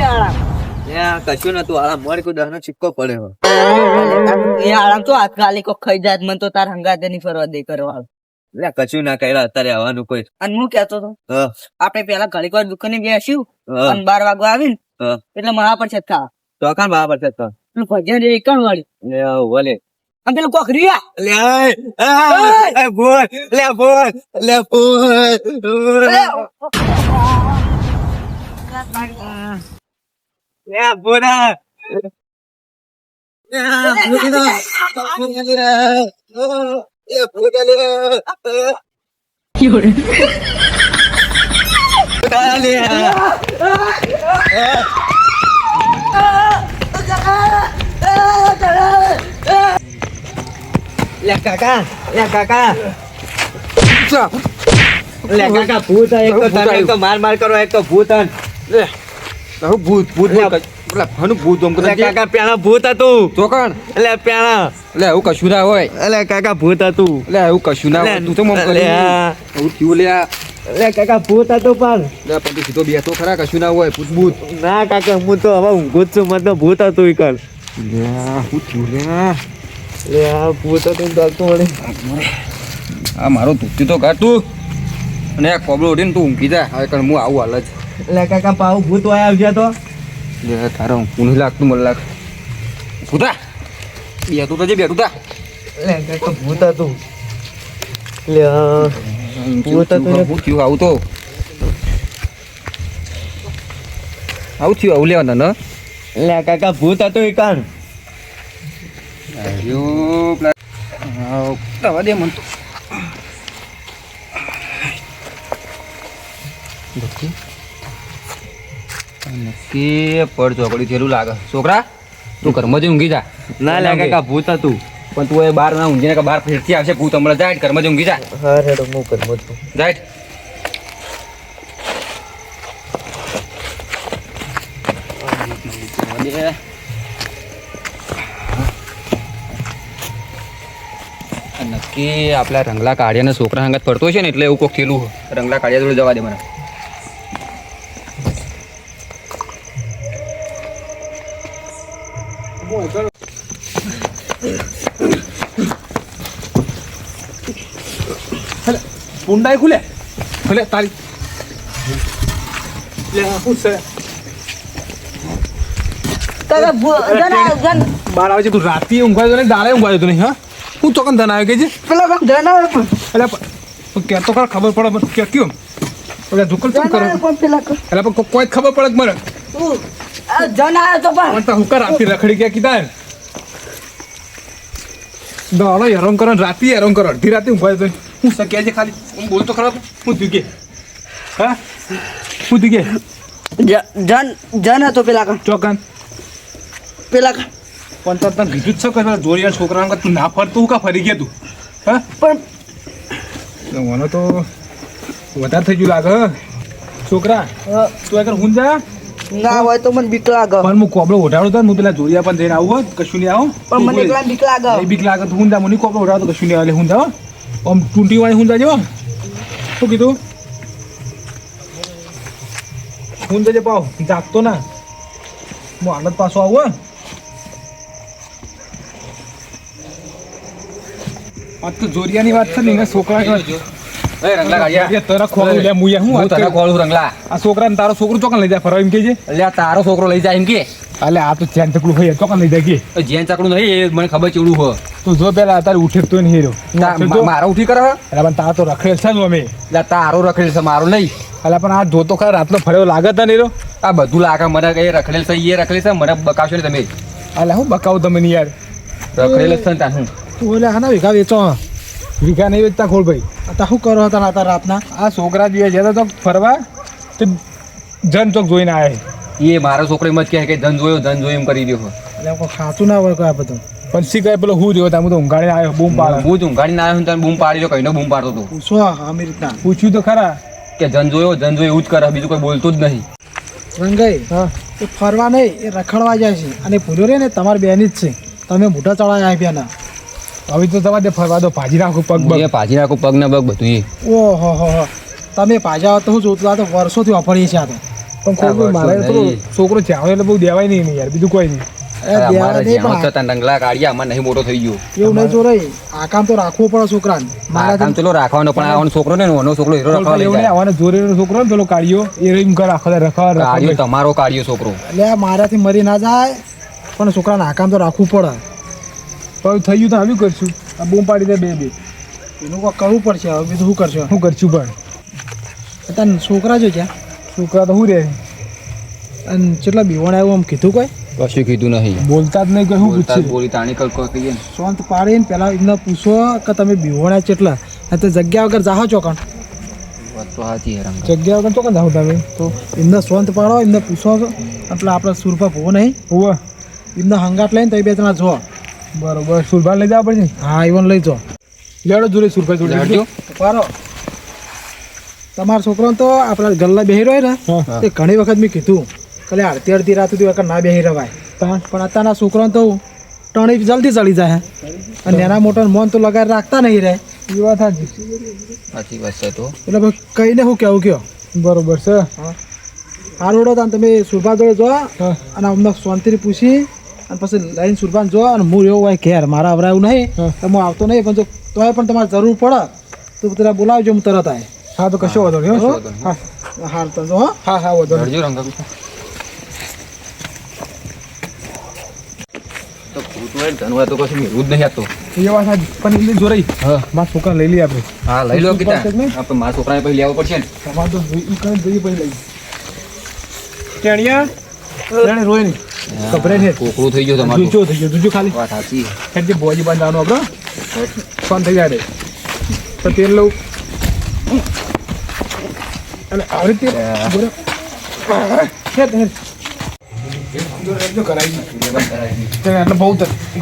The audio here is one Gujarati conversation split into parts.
લે આરામ કશું નતું. આ મોડ કુ દહનો સિક્કો પડ્યો એ આરામ તો હાથ કોક ખાઈ જાત મને તો તાર હંગાતે નહીં ફરવા દે કરવા લે કશું ના કર્યા અત્યારે આવવાનું કોઈ. અને હું કહેતો તો આપણે પેલા ઘડીક વાર દુકાને બેસ્યું અને બાર વાગવા આવીને એટલે મારા પર છે થા. તો કાન બરાબર છે તો પેલું ભજન એ કણ વાળી? લે આવું, ભલે. પેલું કોક રિયા? લે આય, આય, એ બોલ લે બોલ લે બોલ કાકા કાકા લે કાકા ભૂત એક તો તમે તો માર માર કરો એક તો ભૂત. લે હું ભૂત ભૂત લે. બોલ પેલા હનું ભૂત ઓમ કરે કાકા પેલા ભૂત હતું. ચોકણ એટલે પેલા એટલે એવું કશું ના હોય. લે કાકા ભૂત હતું. એટલે એવું કશું ના હોય. તું તો મમ કરી એવું થયું લે આ. લે કાકા ભૂત હતું પણ. તું સીધો બેસો ખરા કશું ના હોય. ભૂત ભૂત. ના કાકા હું તો હવે ઊંઘું જ છું મને તો ભૂત હતું ઈ કર શું થયું લે આ? આ ભૂત હતું ડરતું વળી. આ મારો તૂટી તો કાઢ અને આ કોબળો ઉડીને તું ઊંઘી જા. કણ હું આવું હાલ જ. લે કાકા પાઉ ભૂત વાય આવજે તો. લે તારો ઊંઘ લાગતું મને લાગ. ભૂતા! બેઠું તો જે બેઠું તા. લે કાકા ભૂત હતું. લે. ભૂત હતું ભૂત થયું આવું તો. આવું થયું આવું લેવાના ન? લે કાકા ભૂત હતું એ કર આવ્યો દવા દે મન તો. નક્કી પડ ચોકડી થયેલું લાગે. છોકરા તું ઘરમાં જઈ ઊંઘી જા. ના લે કાકા ભૂત હતું. પણ તું એ બાર ના ઊંઘીને કે બાર ફેરથી આવશે ભૂત હમણાં જાય ઘરમાં જઈ ઊંઘી જા. હા રેડો હું છું. જાય. નક્કી આપણા રંગલા કાઢ્યાના છોકરા સંગત ફરતો છે ને એટલે એવું કોક થયેલું રંગલા કાઢ્યા જોડે જવા દે મને. કુંડાઈ ખુલે? ખુલે તારી. લે હું છે? ભૂ- જન બાર આવે છે તું રાતે ઊંઘવા તો નહીં દાડે ઊંઘવા તો નહીં હા? હું ચોકન ધન આવ્યો કે છે પેલા જન આવે એટલે પણ કે તો ખરા ખબર પડે મને. કે કેમ એટલે ઢુકલ શું કરો. એટલે કોઈ ખબર પડે કે મને? તું, જન આવે તો પણ. તો હુકા રાતે રખડી ગયા કીધા દાડો હેરાન કરો રાતે હેરાન કરો. અડધી રાતે ઊંઘવાય તો હું શક્યા છે ખાલી? હું બોલતો ખરાબ હું ધીગે હા? હું જ- જન જન હતો પેલા કોક. ચોકન. પેલા કા. પણ તો તને કીધું જ છે કે જોરિયા તું ના ફરતું હું કા ફરી ગયા તું? હા? પણ મને તો વધારે થઈ ગયું લાગે છોકરા તું આગળ હું જા. ના હોય તો મને બીક લાગે. પણ હું કોબળો ઉઠાડો તો હું પેલા જોરિયા પણ જઈને આવું હોત, કશું નહીં આવું. પણ મને એકલા બીક લાગે. બીક લાગે તો હું જા મને કોબળો ઉઠાડો તો કશું નહીં આવે હું જા આમ ટૂંટી વાળી હું જાજો શું કીધું? હું જજે પાવ જાગતો ના. હું આનંદ પાછો આવું. આ તો જોરિયાની વાત છે ને છોકરા એ રંગલા લે મુયા હું તને આ છોકરાને તારો છોકરો ચોકન લઈ જાય ફરવા એમ કે છે એટલે તારો છોકરો લઈ જાય એમ કે અલે આ તો ચેન ચકલું હોય ચોકન લઈ જાય કે જેન ચકડું નહીં એ મને ખબર ચેવડું હો તું જો પેલા અત્યારે ઉઠે તો નહીં તા- ઉઠી કરે? અરે પણ તારા તો રખડેલ છે ને અમે એટલે તારો રખડેલ છે મારો નહીં અલે પણ આ જોતો ખરા રાતનો ફર્યો લાગે તને હેરો આ બધું લાગે મને એ રખડેલ છે એ રખડેલ છે મને બકાવશો ને તમે અલે હું બકાવું તમે યાર રખડેલ છે ને તા હું તું એટલે આના વેચો. વીઘા નહીં વેચતા ખોલભાઈ. ભાઈ હતા શું કરો હતા હતા રાતના? આ છોકરા જે જતા તો ફરવા તે જન ચોક જોઈને આવે એ મારો છોકરો એમ જ કહે કે ધન જોયો ધન જોયો એમ કરી દેખો એટલે કોઈ ખાતું ના હોય કોઈ આ બધું? પણ શી કહે પેલો હું જોયો તમે તો ઊંઘાડી આવ્યો બૂમ પાડે. હું જ ઊંઘાડી ના આવ્યો ને તને બૂમ પાડી દો કહીને બૂમ પાડતો હતો. શું આમી રીતના. પૂછ્યું તો ખરા. કે ધન જોયો ધન જોયો એવું જ કરે બીજું કોઈ બોલતું જ નહીં. રંગાઈ હા. એ ફરવા નહીં એ રખડવા જાય છે. અને પૂરો રે ને તમારી બેન જ છે. તમે મોટા ચડાયા આપ્યા હવે તો તમારે દે ફરવા દો ભાજી નાખું પગ બગ. પાછી નાખું પગ ને પગ બધું ઓ ઓહો હો હો. તમે પાછા તો હું જોતું તો વર્ષોથી વાપરીએ છીએ આ તો. પણ કોઈ મારે તો છોકરો ચાવે એટલે બહુ દેવાય નહીં યાર બીજું કોઈ નહીં. છોકરો છોકરો છોકરો તમારો કાઢ્યો છોકરો. એટલે મારાથી મરી ના જાય પણ છોકરાને આ કામ તો રાખવું પડે. પણ થયું તો આવ્યું કરશું. આ બૂમ પાડી દે બે બે. એનું કોઈ કરવું પડશે હવે બીજું શું કરશો? શું કરશું પણ. તને છોકરા જો ક્યાં છોકરા તો શું રે? અને કેટલા બીવણ આવ્યું આમ કીધું કોઈ? કશું કીધું નહીં. બોલતા જ નહીં કે શું પૂછશે બોલી તાણી કર કહીએ શાંત પાડીને પહેલાં એમને પૂછો કે તમે બીવણા કેટલા અને તો જગ્યા વગર જાહો ચોકણ. જગ્યા વગર ચોકન જાવ તમે? તો એમને શાંત પાડો એમને પૂછો એટલે આપણે સુરપા ભૂવો નહીં. હોવે. એમને હંગાટ લઈને તો એ બે જણા જો બરોબર. સુરભાલ લઈ જવા પડશે હા ઈવન લઈ જો લેડો જોડે સુરભાઈ જોડે. પારો તમારા છોકરાને તો આપણા ગલ્લા બેહી રહ્યો ને એ તે ઘણી વખત મેં કીધું કલે અડધી અડધી રાત સુધી વખત ના બેહી રવાય. પણ અત્યારના છોકરાને તો ટણી જલ્દી ચડી જાય અને નાના મોટા મોન તો લગાડ રાખતા નહીં રહે. એ વાત સાચી. સાચી વાત છે તો. એટલે ભાઈ કહીને હું કેવું કયો? બરોબર છે. હારોડો તાન તમે સુરભા જોડે જો અને અમને શાંતિથી પૂછી અને પછી લઈને સુરભાન જો અને હું એવો હોય ઘેર. મારા અવરાયું નહીં. તો હું આવતો નહીં પણ જો તોય પણ તમારે જરૂર પડે તો પેલા બોલાવજો હું તરત આવે હા તો કશો વધો નહીં હો. હાલ તો જો હા. હા વધો તો કશું મેળવું જ નહીં આતો એ વાત સાચી. પણ એમની જોરાઈ હા. મારા છોકરા લઈ લઈએ આપણે. હા લઈ લો કીધા? આપણે મારા છોકરાને પછી લેવું પડશે ને. તમારે તો જોઈ- કઈ જોઈએ પછી લઈએ. ટેણિયા રોય નહીં ગભરાય છે. કોકડું થઈ ગયો તમારું. દૂજો થઈ ગયો દૂજો ખાલી. વાત સાચી. હેડ જે બોજી બાંધ જવાનું આપણે. ફોન થઈ જાય. તો તેલ લઉં. અને આવી તેલ જો કરાવી બહુ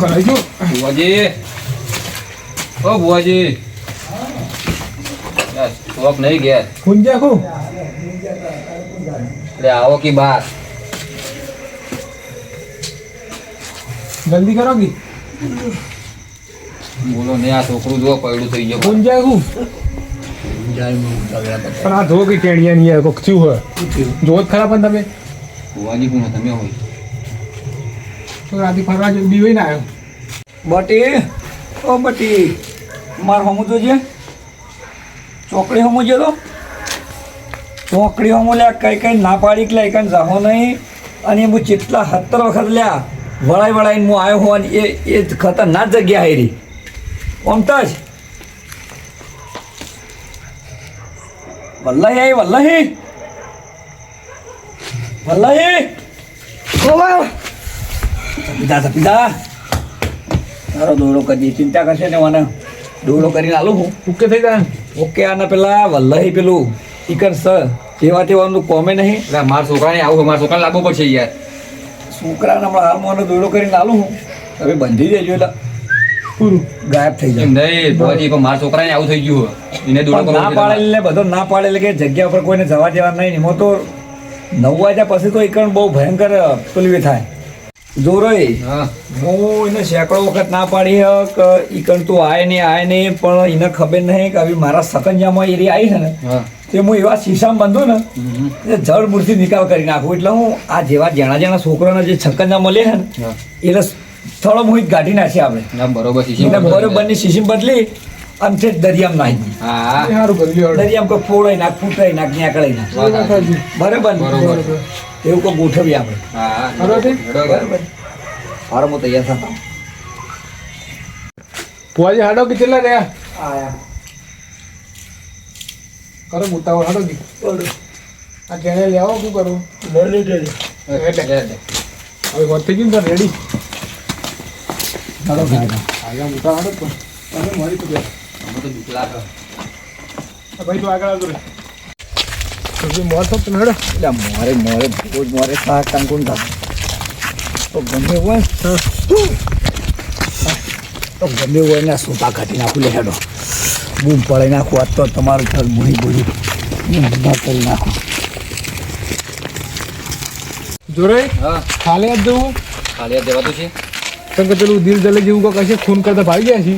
કરાવી જો ઓ શોખ નહીં ગયા ગુંજા હું? એટલે આવો કે બાર. જલ્દી કરો કી? બોલો ને આ છોકરું જો પડ્યું થઈ ગયું. જાય હું? પણ આ જો કે ટેણિયા નહીં આવે કોક થયું હોય. જો જ ખરા પણ તમે. બુઆજી કોણ તમે હોય. તો રાતે ફરવા જો હોય ને આવ્યો બટી ઓ બટી માર હમું છે ચોકડી હમું જે તો ચોકડી હમું લ્યા કઈ કઈ ના પાડી કે લઈ કઈ જાહો નહીં. અને હું જેટલા સત્તર વખત લ્યા વળાઈ વળાઈને હું આવ્યો હોઉં એ એ જ ખતરનાક જગ્યા હેરી. ઓમતા જ વલ્લાહી. આઈ વલ્લાહી. વલ્લાહી પિતા છે તારો દોડો કરી ચિંતા કરશે ને મને? દોડો કરીને આલું હું. ઓકે થઈ જાય. ઓકે આના પેલા વલ્લહી પેલું ઈકર સ. જેવા તેવાનું કોમે નહીં. મારા છોકરાને આવું મારા છોકરાને લાગવું પડશે યાર. છોકરાને હમણાં હાલમાં મને દોડો કરીને લાલું હું. હવે બંધી દેજો એટલે પૂરું ગાયબ થઈ જાય. નહીં બુઆજી પણ મારા છોકરાને આવું થઈ ગયું એને દોડો ના પાડે એટલે બધો ના પાડે એટલે કે જગ્યા ઉપર કોઈને જવા દેવા નહીં. એમાં તો નવ વાગ્યા પછી તો ઈકણ બહુ ભયંકર પેલું થાય. જોરોય હા. એને સેંકડો વખત ના પાડી હક ઈકણ તું આય નહીં આય નહીં પણ એને ખબર નહીં કે આવી મારા સકંજામાં એરી આવી છે ને. તે હું એવા શીશામાં બંધું ને. એટલે જળ મૂર્તિ નિકાલ કરી નાખું. એટલે હું આ જેવા જેણા જેણા છોકરાના જે છક્કંજા મળે છે ને એટલે સ્થળો હું કાઢી નાખીએ આપણે. બરોબર છે એટલે બરોબરની શીશી બદલી અને છે દરિયામાં નાખી એ દરિયામાં કોઈ ફોડાઈ નાખ ફૂટાઈ નાખ નીકળી નાખ. બરાબર. એવું કોઈ ગોઠવીએ આપણે. હા બરોબર છે? હારો હું તૈયાર થતા ભુવાજી હાડો કેટલા રહ્યા? આયા. કરો ઉતાવળ હાડો કે આ કેણે લેવો શું કરું? એટલે. હવે વાત થઈ ગયું રેડી હાડો. આગળ ઉતાવળ હાડો પણ. તમે મારી તો બે અમે તો બીક લાગે. ભાઈ તું આગળ આવતો રે મોર તો તને હેડો એટલે મોરે મોરે રોજ મોરે. શાક કાંકુન થાય તો ગમે હોય તો ગમે હોય ને સોપા કાઢી નાખું લે હેડો. બૂમ પડાવી નાખું. આજ તો તમારું ઘર બુડી બુડી બધા કરી નાખું. જોરે હા. ખાલી જ જવું ખાલી આ દેવાતું છે. કેમ કે પેલું દિલ જલે જેવું કંઈક હશે ખૂન કરતા ભાગી ગયા છે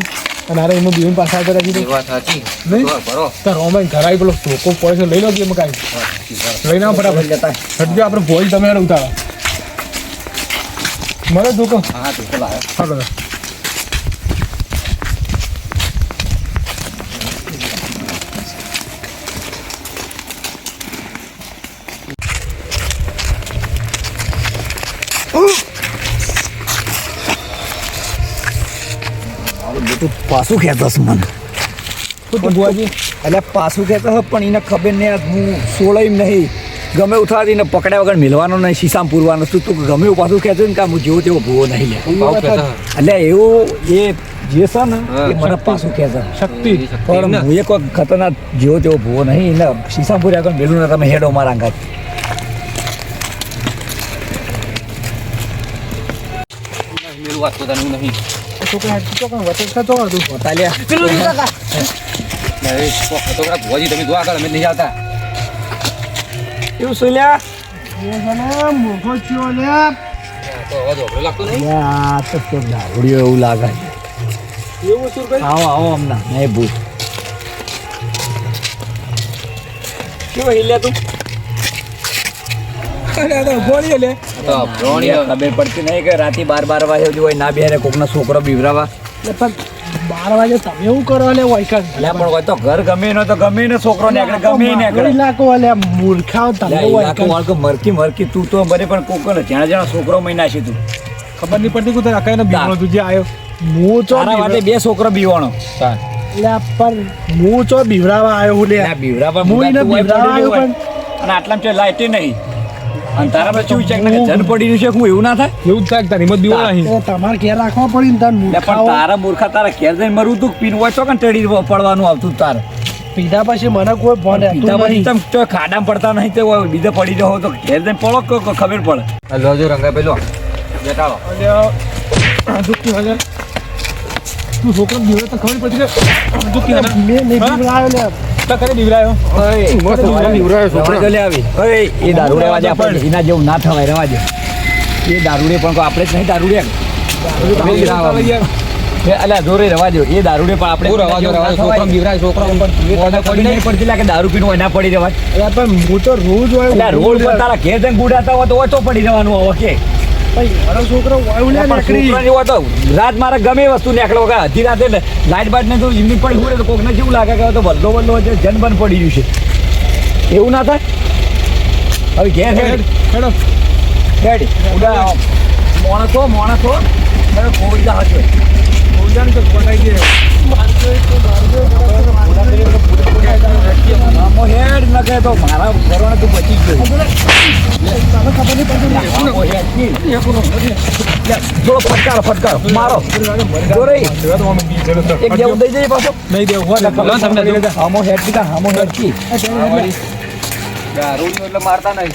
અને અરે એમાં બીવીને પાછા આવતા રાખી વાત સાચી. નહીં? તાર રોમાઈ ઘર આવી પેલો ટોકો પડે છે લઈ લો કે એમાં કાંઈ. લઈને આવો ફટાફટ. જતા હટજો આપણે ભોજ તમે ઉતારો. મળે ધોકો હા તું તો લાયો. તું પાછું ખેંચસ મને. ભુવાજી? એટલે પાછું કહેતો પણ એને ખબર નહીં હું સોળાઈ નહીં. ગમે ઉઠાડી ને પકડ્યા વગર મિલવાનો નહીં શીશામ પૂરવાનો તું તું ગમે એવું પાછું ખેંચો ને કે હું જેવો તેવો ભૂવો નહીં લે. એટલે એવું એ જે છે ને એ મને પાછું ખેંચે. શક્તિ. શક્તિ પણ હું એક વખત ખતરનાક જેવો તેવો ભૂવો નહીં એને શીશામ પૂર્યા વગર મેલું ને તમે હેડો મારા અંગાત મેલું વાત પોતાનું નહીં. છોકરા વચ્ચે હતું ભુવાજી તમે જો આગળ અમે નહીં આવતા. એવું શું લ્યા? મોઘો થયો લે તો અવાજ ઓગળો લાગતો નહીં? આ તો એવું લાગે એવું સુરભાઈ આવો આવો હમણાં નહીં ભૂત કેવો હિલ્યા તું? ખબર પડતી નહીં કે રાતે બાર બાર વાગે હોય ના બેરે કોકનો છોકરો બીવરાવા. બાર વાગે તમે એવું કરો લે એટલે પણ હોય તો ઘર ગમે એનો તો ગમે ને છોકરો ને આગળ ગમે ને આગળ ઇલાકો લે મૂર્ખાઓ તમે ઇલાકો વાળકો મરકી મરકી તું તો બરે પણ કોક જ્યાં જ્યાં છોકરો મહિના છે તું. ખબર નહીં પડતી કે તારા કઈ બીવાનો તું જે આવ્યો હું તો તારા માટે બે છોકરો બીવાનો પણ હું ચો બીવડાવા આવ્યો હું લે. ના બીવરા પણ હું તું બીવરાવા આવ્યો. અને આટલામાં છે લાઈટે નહીં. અને તારા પર શું છે કે જન પડી રહ્યું છે હું એવું ના થાય? એવું થાય તારી હિંમત બીવો નહીં. તો તમારે ઘેર રાખવા પડી ને તાર એટલે પણ તારા મૂર્ખા તારા ઘેર જઈને મરવું તું પીન હોય તો કે ટળી પડવાનું આવતું તારે? પીધા પછી મને કોઈ ફોન પીતા પછી નહીં. તો ખાડામાં પડતા નહીં તો હોય પડી જાઓ તો ઘેર જઈને પડો કે ખબર પડે? આ લોજો રંગાઈ પેલો બેટાડો અલ્યા હજાર તું છોકરો તો ખબર પડી કે દુઃખી હજાર મેં નહીં હા? કરે એ દારૂ રેવા દે આપણે એના જેવું ના થવાય રેવા દે. એ દારૂડે પણ આપણે જ નહીં દારૂડે અલ્યા જોરે રવા દો. એ દારૂડે પણ આપણે રવા દો, રવા દો. બીવરાય, છોકરો પણ પણ પડી નહીં પડતી લા દારૂ પીનું હોય પડી જવાય. પણ હું તો રોજ હોય રોડ પર તારા ઘેર જઈને ગુડાતા હોય તો ઓછો પડી જવાનું હવે કે. મારો છોકરો વાયુ નીકળી. છોકરાની તો રાત મારે ગમે વસ્તુ નીકળો કે રાતે લાઈટ બાઈટ ને તો એમની પડી હોય તો કોકને કેવું લાગે કે તો બદલો બદલો છે જન બન પડી ગયું છે. એવું ના થાય? હવે ઘેર હેડ. હેડો હેડ. ઉડા. મોણસો મોણસો તમે કોઈ દા હશે બોલજાને તો પટાઈ દે. આમો કહે તો મારા ઘરવાળા તું બચી ગયો થોડો ફટકારો મારો એક જેવું દઈ જઈએ પાછો નહીં દેવું હોય લો, તમને દેવું. આમો હેડ કી આમો હેડ કી દારૂડિયો એટલે મારતા નહીં